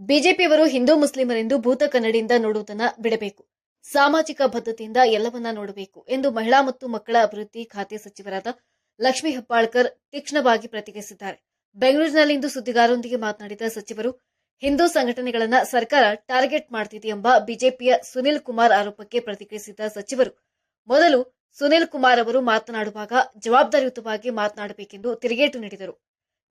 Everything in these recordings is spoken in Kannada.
ಬಿಜೆಪಿಯವರು ಹಿಂದೂ ಮುಸ್ಲಿಮರೆಂದು ಭೂತ ಕನ್ನಡಿಯಿಂದ ನೋಡುವುದನ್ನ ಬಿಡಬೇಕು. ಸಾಮಾಜಿಕ ಬದ್ಧತೆಯಿಂದ ಎಲ್ಲವನ್ನ ನೋಡಬೇಕು ಎಂದು ಮಹಿಳಾ ಮತ್ತು ಮಕ್ಕಳ ಅಭಿವೃದ್ಧಿ ಖಾತೆ ಸಚಿವರಾದ ಲಕ್ಷ್ಮೀ ಹೆಬ್ಬಾಳ್ಕರ್ ತೀಕ್ಷ್ಣವಾಗಿ ಪ್ರತಿಕ್ರಿಯಿಸಿದ್ದಾರೆ. ಬೆಂಗಳೂರಿನಲ್ಲಿಂದು ಸುದ್ದಿಗಾರರೊಂದಿಗೆ ಮಾತನಾಡಿದ ಸಚಿವರು, ಹಿಂದೂ ಸಂಘಟನೆಗಳನ್ನ ಸರ್ಕಾರ ಟಾರ್ಗೆಟ್ ಮಾಡ್ತಿದೆ ಎಂಬ ಬಿಜೆಪಿಯ ಸುನಿಲ್ ಕುಮಾರ್ ಆರೋಪಕ್ಕೆ ಪ್ರತಿಕ್ರಿಯಿಸಿದ ಸಚಿವರು, ಮೊದಲು ಸುನಿಲ್ ಕುಮಾರ್ ಅವರು ಮಾತನಾಡುವಾಗ ಜವಾಬ್ದಾರಿಯುತವಾಗಿ ಮಾತನಾಡಬೇಕೆಂದು ತಿರುಗೇಟು ನೀಡಿದರು.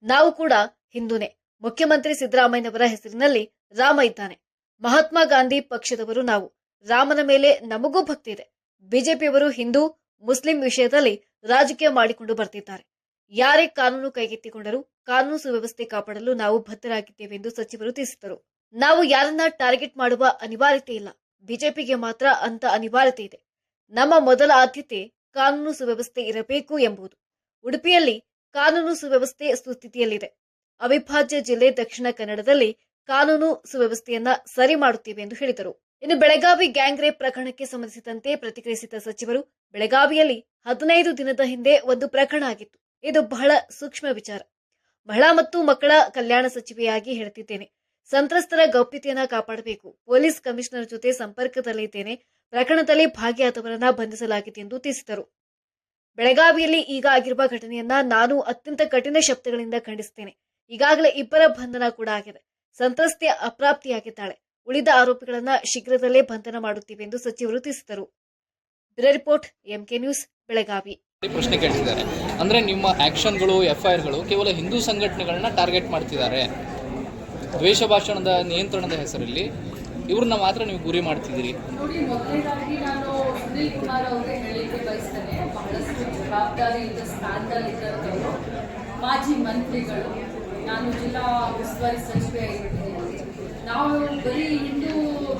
ನಾವು ಕೂಡ ಹಿಂದೂನೇ. ಮುಖ್ಯಮಂತ್ರಿ ಸಿದ್ದರಾಮಯ್ಯನವರ ಹೆಸರಿನಲ್ಲಿ ರಾಮ ಇದ್ದಾನೆ. ಮಹಾತ್ಮ ಗಾಂಧಿ ಪಕ್ಷದವರು ನಾವು. ರಾಮನ ಮೇಲೆ ನಮಗೂ ಭಕ್ತಿ ಇದೆ. ಬಿಜೆಪಿಯವರು ಹಿಂದೂ, ಮುಸ್ಲಿಂ ವಿಷಯದಲ್ಲಿ ರಾಜಕೀಯ ಮಾಡಿಕೊಂಡು ಬರ್ತಿದ್ದಾರೆ. ಯಾರೇ ಕಾನೂನು ಕೈಗೆತ್ತಿಕೊಂಡರೂ ಕಾನೂನು ಸುವ್ಯವಸ್ಥೆ ಕಾಪಾಡಲು ನಾವು ಬದ್ಧರಾಗಿದ್ದೇವೆ ಎಂದು ಸಚಿವರು ತಿಳಿಸಿದರು ನಾವು ಯಾರನ್ನ ಟಾರ್ಗೆಟ್ ಮಾಡುವ ಅನಿವಾರ್ಯತೆ ಇಲ್ಲ. ಬಿಜೆಪಿಗೆ ಮಾತ್ರ ಅಂತ ಅನಿವಾರ್ಯತೆ ಇದೆ. ನಮ್ಮ ಮೊದಲ ಆದ್ಯತೆ ಕಾನೂನು ಸುವ್ಯವಸ್ಥೆ ಇರಬೇಕು ಎಂಬುದು. ಉಡುಪಿಯಲ್ಲಿ ಕಾನೂನು ಸುವ್ಯವಸ್ಥೆ ಸುಸ್ಥಿತಿಯಲ್ಲಿದೆ. ಅವಿಭಾಜ್ಯ ಜಿಲ್ಲೆ ದಕ್ಷಿಣ ಕನ್ನಡದಲ್ಲಿ ಕಾನೂನು ಸುವ್ಯವಸ್ಥೆಯನ್ನ ಸರಿ ಮಾಡುತ್ತೇವೆ ಎಂದು ಹೇಳಿದರು. ಇನ್ನು ಬೆಳಗಾವಿ ಗ್ಯಾಂಗ್ ರೇಪ್ ಪ್ರಕರಣಕ್ಕೆ ಸಂಬಂಧಿಸಿದಂತೆ ಪ್ರತಿಕ್ರಿಯಿಸಿದ ಸಚಿವರು, ಬೆಳಗಾವಿಯಲ್ಲಿ ಹದಿನೈದು ದಿನದ ಹಿಂದೆ ಒಂದು ಪ್ರಕರಣ ಆಗಿತ್ತು. ಇದು ಬಹಳ ಸೂಕ್ಷ್ಮ ವಿಚಾರ. ಮಹಿಳಾ ಮತ್ತು ಮಕ್ಕಳ ಕಲ್ಯಾಣ ಸಚಿವೆಯಾಗಿ ಹೇಳ್ತಿದ್ದೇನೆ. ಸಂತ್ರಸ್ತರ ಗೌಪ್ಯತೆಯನ್ನ ಕಾಪಾಡಬೇಕು. ಪೊಲೀಸ್ ಕಮಿಷನರ್ ಜೊತೆ ಸಂಪರ್ಕದಲ್ಲಿದ್ದೇನೆ. ಪ್ರಕರಣದಲ್ಲಿ ಭಾಗಿಯಾದವರನ್ನ ಬಂಧಿಸಲಾಗಿದೆ ಎಂದು ತಿಳಿಸಿದರು. ಬೆಳಗಾವಿಯಲ್ಲಿ ಈಗ ಆಗಿರುವ ಘಟನೆಯನ್ನ ನಾನು ಅತ್ಯಂತ ಕಠಿಣ ಶಬ್ದಗಳಿಂದ ಖಂಡಿಸುತ್ತೇನೆ. ಈಗಾಗಲೇ ಇಬ್ಬರ ಬಂಧನ ಕೂಡ ಆಗಿದೆ. ಸಂತ್ರಸ್ತೆ ಅಪ್ರಾಪ್ತಿಯಾಗಿದ್ದಾಳೆ. ಉಳಿದ ಆರೋಪಿಗಳನ್ನ ಶೀಘ್ರದಲ್ಲೇ ಬಂಧನ ಮಾಡುತ್ತೀವಿ ಎಂದು ಸಚಿವರು ತಿಳಿಸಿದರು. Report MK news Belagavi. ಪ್ರಶ್ನೆ ಕೇಳ್ತಿದ್ದಾರೆ ಅಂದ್ರೆ ನಿಮ್ಮ ಆಕ್ಷನ್ಗಳು ಎಫ್ ಐ ಆರ್ಗಳು ಕೇವಲ ಹಿಂದೂ ಸಂಘಟನೆಗಳನ್ನ ಟಾರ್ಗೆಟ್ ಮಾಡ್ತಿದ್ದಾರೆ. ದ್ವೇಷ ಭಾಷಣದ ನಿಯಂತ್ರಣದ ಹೆಸರಲ್ಲಿ ಇವ್ರನ್ನ ಮಾತ್ರ ನೀವು ಗುರಿ ಮಾಡ್ತಿದ್ದೀರಿ. ನೋಡಿ ಮೊದಲನೇದಾಗಿ ನಾನು ಸುನೀಲ್ ಕುಮಾರ್ ಅವರಿಗೆ ಹೇಳಲಿಕ್ಕೆ ಬಯಸ್ತೇನೆ ಬಹಳಷ್ಟು ಜವಾಬ್ದಾರಿಯುತ ಸ್ಥಾನದಲ್ಲಿದ್ದಂಥವರು ಮಾಜಿ ಮಂತ್ರಿಗಳು ನಾನು ಜಿಲ್ಲಾ ಉಸ್ತುವಾರಿ ಸಚಿವೆ ಆಗಿರ್ತೀನಿ. ನಾವು ಬರೀ ಹಿಂದೂ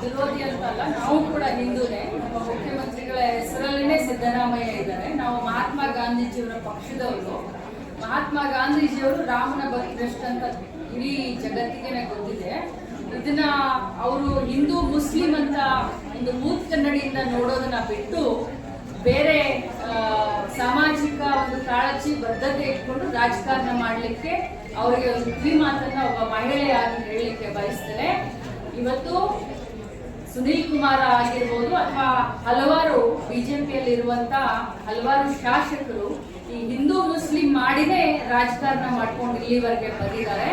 ವಿರೋಧಿ ಅಂತ ಅಲ್ಲ ನಾವು ಕೂಡ ಹಿಂದೂನೇ. ನಮ್ಮ ಮುಖ್ಯಮಂತ್ರಿಗಳ ಹೆಸರಲ್ಲೇ ಸಿದ್ದರಾಮಯ್ಯ ಇದ್ದಾರೆ. ನಾವು ಮಹಾತ್ಮ ಗಾಂಧೀಜಿಯವರ ಪಕ್ಷದವರು. ಮಹಾತ್ಮ ಗಾಂಧೀಜಿಯವರು ರಾಮನ ಭಕ್ತರಷ್ಟು ಅಂತ ಇಡೀ ಜಗತ್ತಿಗೆ ಗೊತ್ತಿದೆ. ಇದನ್ನ ಅವರು ಹಿಂದೂ ಮುಸ್ಲಿಂ ಅಂತ ಒಂದು ಮೂತ್ ಕನ್ನಡಿಯಿಂದ ನೋಡೋದನ್ನ ಬಿಟ್ಟು ಬೇರೆ ಸಾಮಾಜಿಕ ಒಂದು ಕಾಳಜಿ ಬದ್ಧತೆ ಇಟ್ಕೊಂಡು ರಾಜಕಾರಣ ಮಾಡಲಿಕ್ಕೆ ಅವರಿಗೆ ಒಂದು ಕಿವಿ ಮಾತನ್ನ ಒಬ್ಬ ಮಹಿಳೆಯಾಗಿ ಹೇಳಲಿಕ್ಕೆ ಬಯಸ್ತೇನೆ. ಇವತ್ತು ಸುನೀಲ್ ಕುಮಾರ್ ಆಗಿರ್ಬೋದು ಅಥವಾ ಹಲವಾರು ಬಿಜೆಪಿಯಲ್ಲಿ ಇರುವಂತ ಹಲವಾರು ಶಾಸಕರು ಈ ಹಿಂದೂ ಮುಸ್ಲಿಂ ಮಾಡಿನೇ ರಾಜಕಾರಣ ಮಾಡ್ಕೊಂಡು ಇಲ್ಲಿವರೆಗೆ ಬಂದಿದ್ದಾರೆ.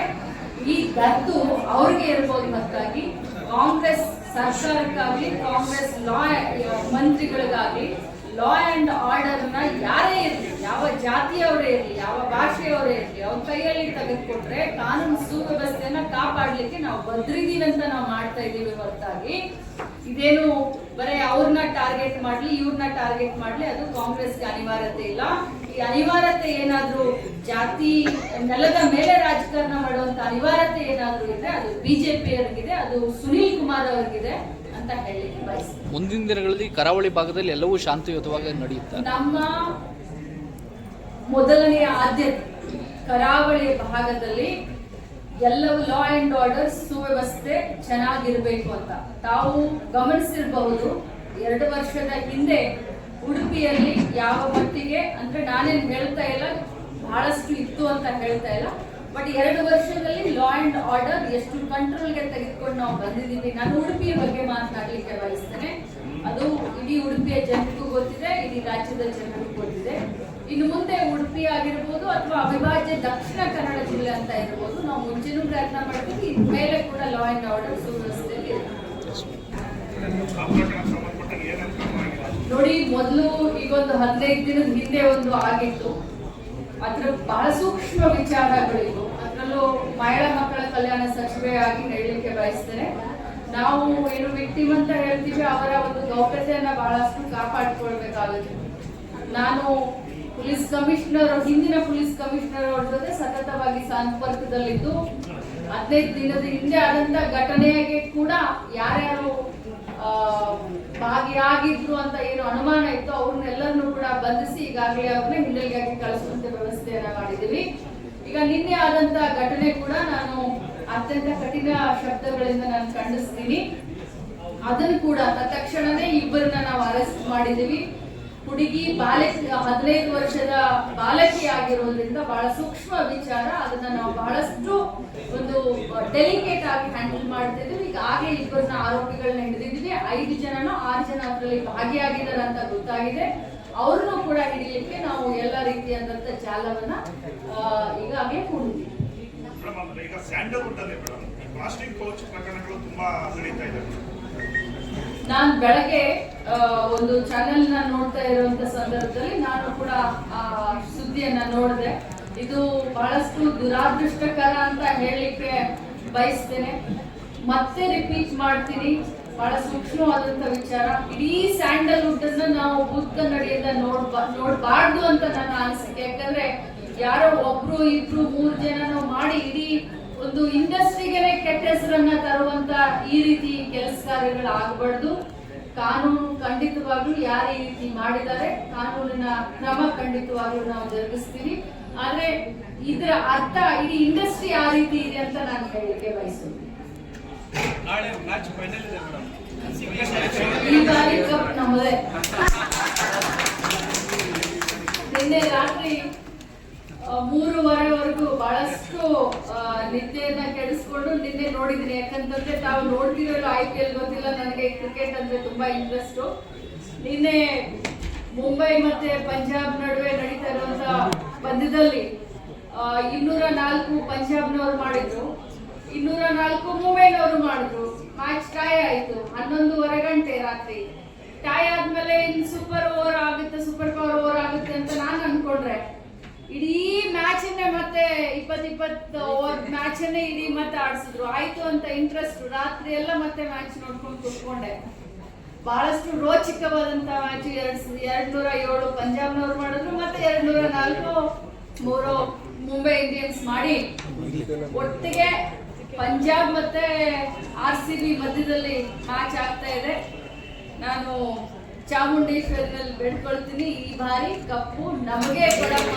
ಈ ದತ್ತು ಅವ್ರಿಗೆ ಇರ್ಬೋದು ಮತ್ತಾಗಿ ಕಾಂಗ್ರೆಸ್ ಸರ್ಕಾರಕ್ಕಾಗ್ಲಿ, ಕಾಂಗ್ರೆಸ್ ಲಾ ಮಂತ್ರಿಗಳಿಗಾಗ್ಲಿ ಲಾ ಅಂಡ್ ಆರ್ಡರ್ನ ಯಾರೇ ಇರಲಿ, ಯಾವ ಜಾತಿಯವರೇ ಇರಲಿ, ಯಾವ ಭಾಷೆಯವರೇ ಇರಲಿ ಅವ್ರ ಕೈಯಲ್ಲಿ ತೆಗೆದುಕೊಟ್ರೆ ಕಾನೂನು ಸುವ್ಯವಸ್ಥೆಯನ್ನ ಕಾಪಾಡ್ಲಿಕ್ಕೆ ನಾವು ಬದ್ರಿದೀವಿ ಅಂತ ನಾವು ಮಾಡ್ತಾ ಇದ್ದೀವಿ ಹೊರತಾಗಿ. ಇದೇನು ಬರೀ ಅವ್ರನ್ನ ಟಾರ್ಗೆಟ್ ಮಾಡ್ಲಿ ಇವ್ರನ್ನ ಟಾರ್ಗೆಟ್ ಮಾಡ್ಲಿ, ಅದು ಕಾಂಗ್ರೆಸ್ಗೆ ಅನಿವಾರ್ಯತೆ ಇಲ್ಲ. ಈ ಅನಿವಾರ್ಯತೆ ಏನಾದ್ರೂ ಜಾತಿ ನೆಲದ ಮೇಲೆ ರಾಜಕಾರಣ ಮಾಡುವಂತ ಅನಿವಾರ್ಯತೆ ಏನಾದರೂ ಇದ್ರೆ ಅದು ಬಿಜೆಪಿಯವರಿಗಿದೆ ಅದು ಸುನೀಲ್ ಕುಮಾರ್ ಅವ್ರಿಗಿದೆ. ಅಂತ ಹೇಳಲಿಕ್ಕೆ ಬಯಸ್ತೀನಿ. ಮುಂದಿನ ದಿನಗಳಲ್ಲಿ ಕರಾವಳಿ ಭಾಗದಲ್ಲಿ ಎಲ್ಲವೂ ಶಾಂತಿಯುತವಾಗಿ ನಡೆಯುತ್ತೆ? ನಮ್ಮ ಮೊದಲನೆಯ ಆದ್ಯತೆ ಕರಾವಳಿ ಭಾಗದಲ್ಲಿ ಎಲ್ಲವೂ ಲಾ ಅಂಡ್ ಆರ್ಡರ್ ಸುವ್ಯವಸ್ಥೆ ಚೆನ್ನಾಗಿರ್ಬೇಕು ಅಂತ. ತಾವು ಗಮನಿಸಿರಬಹುದು ಎರಡು ವರ್ಷದ ಹಿಂದೆ ಉಡುಪಿಯಲ್ಲಿ ಯಾವ ಮಟ್ಟಿಗೆ ಅಂದ್ರೆ ನಾನೇನು ಹೇಳ್ತಾ ಇಲ್ಲ ಬಹಳಷ್ಟು ಇತ್ತು ಅಂತ ಹೇಳ್ತಾ ಇಲ್ಲ. ಬಟ್ ಎರಡು ವರ್ಷದಲ್ಲಿ ಲಾ ಅಂಡ್ ಆರ್ಡರ್ ಎಷ್ಟು ಕಂಟ್ರೋಲ್ಗೆ ತೆಗೆದುಕೊಂಡು ನಾವು ಬಂದಿದ್ದೀವಿ, ನಾನು ಉಡುಪಿಯ ಬಗ್ಗೆ ಮಾತನಾಡಲಿಕ್ಕೆ ಬಯಸ್ತೇನೆ. ಅದು ಇಡೀ ಉಡುಪಿಯ ಜನರಿಗೂ ಗೊತ್ತಿದೆ, ಇಡೀ ರಾಜ್ಯದ ಜನರಿಗೂ ಗೊತ್ತಿದೆ. ಇನ್ನು ಮುಂದೆ ಉಡುಪಿ ಆಗಿರ್ಬೋದು ಅಥವಾ ಅವಿಭಾಜ್ಯ ದಕ್ಷಿಣ ಕನ್ನಡ ಜಿಲ್ಲೆ ಅಂತ ಇರ್ಬೋದು, ನಾವು ಮುಂಚೆನೂ ಪ್ರಯತ್ನ ಮಾಡ್ತೀವಿ, ಇನ್ ಮೇಲೆ ಕೂಡ ಲಾ ಅಂಡ್ ಆರ್ಡರ್ ಸುವ್ಯವಸ್ಥೆಯಲ್ಲಿ. ನೋಡಿ, ಮೊದಲು ಈಗೊಂದು ಹದಿನೈದು ದಿನದ ಹಿಂದೆ ಒಂದು ಆಗಿತ್ತು. ಅದ್ರ ಬಹಳ ಸೂಕ್ಷ್ಮ ವಿಚಾರಗಳಿವು. ಅದರಲ್ಲೂ ಮಹಿಳಾ ಮಕ್ಕಳ ಕಲ್ಯಾಣ ಸಚಿವೆಯಾಗಿ ಹೇಳಲಿಕ್ಕೆ ಬಯಸ್ತೇನೆ. ನಾವು ಏನು ವ್ಯಕ್ತಿ ಅಂತ ಹೇಳ್ತೀವಿ, ಅವರ ಒಂದು ಗೌಪ್ಯತೆಯನ್ನ ಬಹಳಷ್ಟು ಕಾಪಾಡಿಕೊಳ್ಬೇಕಾಗುತ್ತೆ. ನಾನು ಪೊಲೀಸ್ ಕಮಿಷನರ್, ಹಿಂದಿನ ಪೊಲೀಸ್ ಕಮಿಷನರ್ ಅವ್ರ ಜೊತೆ ಸತತವಾಗಿ ಸಂಪರ್ಕದಲ್ಲಿದ್ದು, ಹದಿನೈದು ದಿನದ ಹಿಂದೆ ಆದಂತ ಘಟನೆಗೆ ಕೂಡ ಯಾರ್ಯಾರು ಭಾಗಿಯಾಗಿದ್ರು ಅಂತ ಏನು ಅನುಮಾನ ಇತ್ತು ಅವ್ರನ್ನೆಲ್ಲರನ್ನೂ ಕೂಡ ಬಂಧಿಸಿ ಈಗಾಗಲೇ ಅವ್ರನ್ನ ಹಿಂದೆಗಾಗಿ ಕಳಿಸುವಂತೆ ವ್ಯವಸ್ಥೆಯನ್ನ ಮಾಡಿದ್ದೀವಿ. ಈಗ ನಿನ್ನೆ ಆದಂತ ಘಟನೆ ಕೂಡ ನಾನು ಅತ್ಯಂತ ಕಠಿಣ ಶಬ್ದಗಳಿಂದ ನಾನು ಖಂಡಿಸ್ತೀನಿ. ಅದನ್ನು ಕೂಡ ತತ್ಕ್ಷಣನೇ ಇಬ್ಬರನ್ನ ನಾವು ಅರೆಸ್ಟ್ ಮಾಡಿದ್ದೀವಿ. ಹುಡುಗಿ ಬಾಲಕಿ, ಹದಿನೈದು ವರ್ಷದ ಬಾಲಕಿ ಆಗಿರೋದ್ರಿಂದ ಬಹಳ ಸೂಕ್ಷ್ಮ ವಿಚಾರ. ಅದನ್ನ ನಾವು ಬಹಳಷ್ಟು ಒಂದು ಡೆಲಿಕೇಟ್ ಆಗಿ ಹ್ಯಾಂಡಲ್ ಮಾಡ್ತಿದ್ವಿ ಈಗ ಹಾಗೆ ಇಬ್ಬರನ್ನ ಆರೋಪಿಗಳನ್ನ ಹಿಡಿದಿದ್ವಿ ಐದು ಜನನೂ ಆರು ಜನ ಅದರಲ್ಲಿ ಭಾಗಿಯಾಗಿದ್ದಾರೆ ಅಂತ ಗೊತ್ತಾಗಿದೆ. ಅವ್ರನ್ನೂ ಕೂಡ ಹಿಡಿಯಲಿಕ್ಕೆ ನಾವು ಎಲ್ಲ ರೀತಿಯಾದಂತ ಜಾಲವನ್ನ ಈಗಾಗಲೇ ಈಗ ಸ್ಯಾಂಡಲ್ವುಡ್ ಅಲ್ಲಿ ಮೇಡಮ್ ಪ್ಲಾಸ್ಟಿಕ್ ಪೌಚ್ ಪ್ರಕರಣಗಳು ತುಂಬಾ ನಡೀತಾ ಇದೆ. ನಾನ್ ಬೆಳಗ್ಗೆ ಒಂದು ಚಾನೆಲ್ನ ನೋಡ್ತಾ ಇರುವಂತ ಸಂದರ್ಭದಲ್ಲಿ ನಾನು ಕೂಡ ಆ ಸುದ್ದಿಯನ್ನ ನೋಡಿದೆ. ಇದು ಬಹಳಷ್ಟು ದುರಾದೃಷ್ಟಕರ ಅಂತ ಹೇಳಲಿಕ್ಕೆ ಬಯಸ್ತೇನೆ. ಮತ್ತೆ ರಿಪೀಟ್ ಮಾಡ್ತೀನಿ. ಬಹಳ ಸೂಕ್ಷ್ಮವಾದಂತ ವಿಚಾರ. ಇಡೀ ಸ್ಯಾಂಡಲ್ವುಡ್ ಅನ್ನ ನಾವು ಬುದ್ಧ ಕನ್ನಡಿಯಿಂದ ನೋಡ್ಬಾ, ನೋಡ್ಬಾರ್ದು ಅಂತ ನನ್ನ ಅನಿಸಿಕೆ. ಯಾಕಂದ್ರೆ ಯಾರೋ ಒಬ್ರು ಇಬ್ರು ಮೂರು ಜನನೂ ಮಾಡಿ ಇಡೀ ಒಂದು ಇಂಡಸ್ಟ್ರಿಗೆ ಕೆಟ್ಟ ಹೆಸರನ್ನ ತರುವಂತ ಈ ರೀತಿ ಕೆಲಸ ಕಾರ್ಯಗಳು ಆಗಬಾರ್ದು ಕಾನೂನು ಖಂಡಿತವಾಗ್ಲೂ ಯಾರು ಈ ರೀತಿ ಮಾಡಿದ್ದಾರೆ, ಕಾನೂನಿನ ಕ್ರಮ ಖಂಡಿತವಾಗ್ಲೂ ನಾವು ಜರುಗಿಸ್ತೀವಿ. ಆದ್ರೆ ಇದರ ಅರ್ಥ ಇಡೀ ಇಂಡಸ್ಟ್ರಿ ಆ ರೀತಿ ಇದೆ ಅಂತ ನಾನು ಹೇಳಲಿಕ್ಕೆ ಬಯಸುತ್ತೇನೆ ನಾಳೆ ಮ್ಯಾಚ್ ಫೈನಲ್ ಇದೆ ಮೇಡಮ್. ಈ ಬಾರಿ ಕಪ್ ನಿನ್ನೆ ರಾತ್ರಿ ಮೂರುವರೆವರೆಗೂ ಬಹಳಷ್ಟು ನಿದ್ದೆಯನ್ನ ಕೆಡಿಸ್ಕೊಂಡು ನಿನ್ನೆ ನೋಡಿದ್ದೀನಿ. ಯಾಕಂತಂದ್ರೆ ತಾವು ನೋಡ್ತಿರಲ್ಲ ಐ ಪಿ ಎಲ್ ಗೊತ್ತಿಲ್ಲ. ನನಗೆ ಕ್ರಿಕೆಟ್ ಅಂದ್ರೆ ತುಂಬಾ ಇಂಟ್ರೆಸ್ಟ್ ನಿನ್ನೆ ಮುಂಬೈ ಮತ್ತೆ ಪಂಜಾಬ್ ನಡುವೆ ನಡೀತಾ ಇರುವಂತ ಪಂದ್ಯದಲ್ಲಿ ಇನ್ನೂರ ನಾಲ್ಕು ಪಂಜಾಬ್ನವ್ರು ಮಾಡಿದ್ರು. ಇನ್ನೂರ ನಾಲ್ಕು ಮುಂಬೈನವರು ಮಾಡಿದ್ರು. ಮ್ಯಾಚ್ ಟೈ ಆಯ್ತು. ಹನ್ನೊಂದೂವರೆ ಗಂಟೆ ರಾತ್ರಿ. ಟೈ ಆದ್ಮೇಲೆ ಇನ್ ಸೂಪರ್ ಓವರ್ ಆಗುತ್ತೆ ಸೂಪರ್ ಪವರ್ ಓವರ್ ಆಗುತ್ತೆ ಅಂತ ನಾನು ಅನ್ಕೊಂಡ್ರೆ. ಇಡೀ ಮ್ಯಾಚ್ ಮತ್ತೆ ಇಪ್ಪತ್ ಇಪ್ಪತ್ತು ಓವರ್ ಮ್ಯಾಚ್ ಅನ್ನೇ ಇಡೀ ಮತ್ತೆ ಆಡಿಸಿದ್ರು. ಆಯ್ತು ಅಂತ ಇಂಟ್ರೆಸ್ಟ್ ರಾತ್ರಿ ಎಲ್ಲ ಮತ್ತೆ ಮ್ಯಾಚ್ ನೋಡ್ಕೊಂಡು ಕೂತ್ಕೊಂಡೆ. ಬಹಳಷ್ಟು ರೋಚಕವಾದಂತ ಮ್ಯಾಚ್ ಎರಡ್ ಎರಡ್ ನೂರ ಏಳು ಪಂಜಾಬ್ನವ್ರು ಮಾಡಿದ್ರು ಮತ್ತೆ ಎರಡ್ ನೂರ ನಾಲ್ಕು ಮೂರು ಮುಂಬೈ ಇಂಡಿಯನ್ಸ್ ಮಾಡಿ. ಒಟ್ಟಿಗೆ ಪಂಜಾಬ್ ಮತ್ತೆ ಆರ್ ಸಿ ಬಿ ಮಧ್ಯದಲ್ಲಿ ಮ್ಯಾಚ್ ಆಗ್ತಾ ಇದೆ ನಾನು ಚಾಮುಂಡೇಶ್ವರಿನಲ್ಲಿ ಬೆಳ್ಕೊಳ್ತೀನಿ ಈ ಬಾರಿ ಕಪ್ಪು ನಮಗೆ ಕೊಡಮ್ಮ.